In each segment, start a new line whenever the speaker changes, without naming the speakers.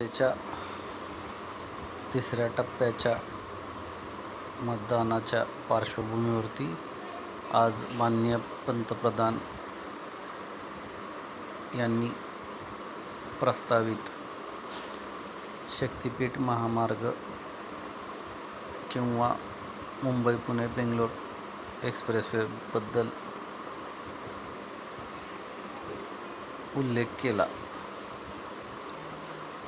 च्या तिसऱ्या टप्प्याच्या मतदानाच्या पार्श्वभूमीवरती आज माननीय पंतप्रधान यांनी प्रस्तावित शक्तिपीठ महामार्ग किंवा मुंबई पुणे बेंगलोर एक्सप्रेसवेबद्दल उल्लेख केला.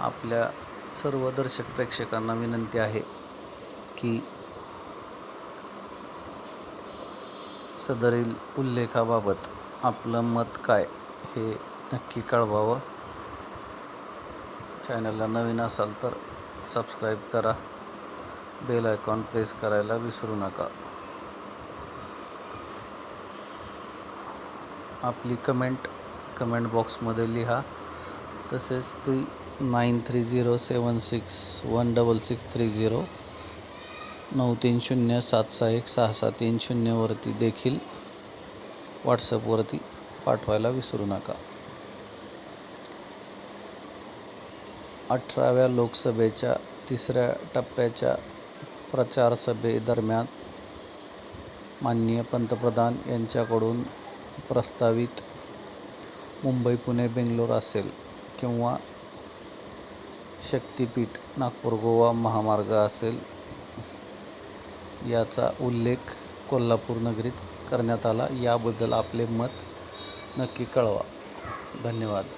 आपल्या सर्व दर्शक प्रेक्षकांना विनंती आहे की सदरील उल्लेखाबाबत आपलं मत काय हे नक्की कळवावं. चॅनलला नवीन असाल तर सबस्क्राईब करा. बेल आयकॉन प्रेस करायला विसरू नका. आपली कमेंट कमेंट बॉक्समध्ये लिहा. तसेच ती nine three zero seven six one double six three zero नऊ तीन शून्य सात सहा एक सहा सहा तीन शून्यवरती देखील व्हॉट्सअपवरती पाठवायला विसरू नका. अठराव्या लोकसभेच्या तिसऱ्या टप्प्याच्या प्रचार सभेदरम्यान माननीय पंतप्रधान यांच्याकडून प्रस्तावित मुंबई पुणे बेंगलोर असेल किंवा शक्तिपीठ नागपूर गोवा महामार्ग असेल याचा उल्लेख कोल्हापूर नगरीत करण्यात आला. याबद्दल आपले मत नक्की कळवा. धन्यवाद.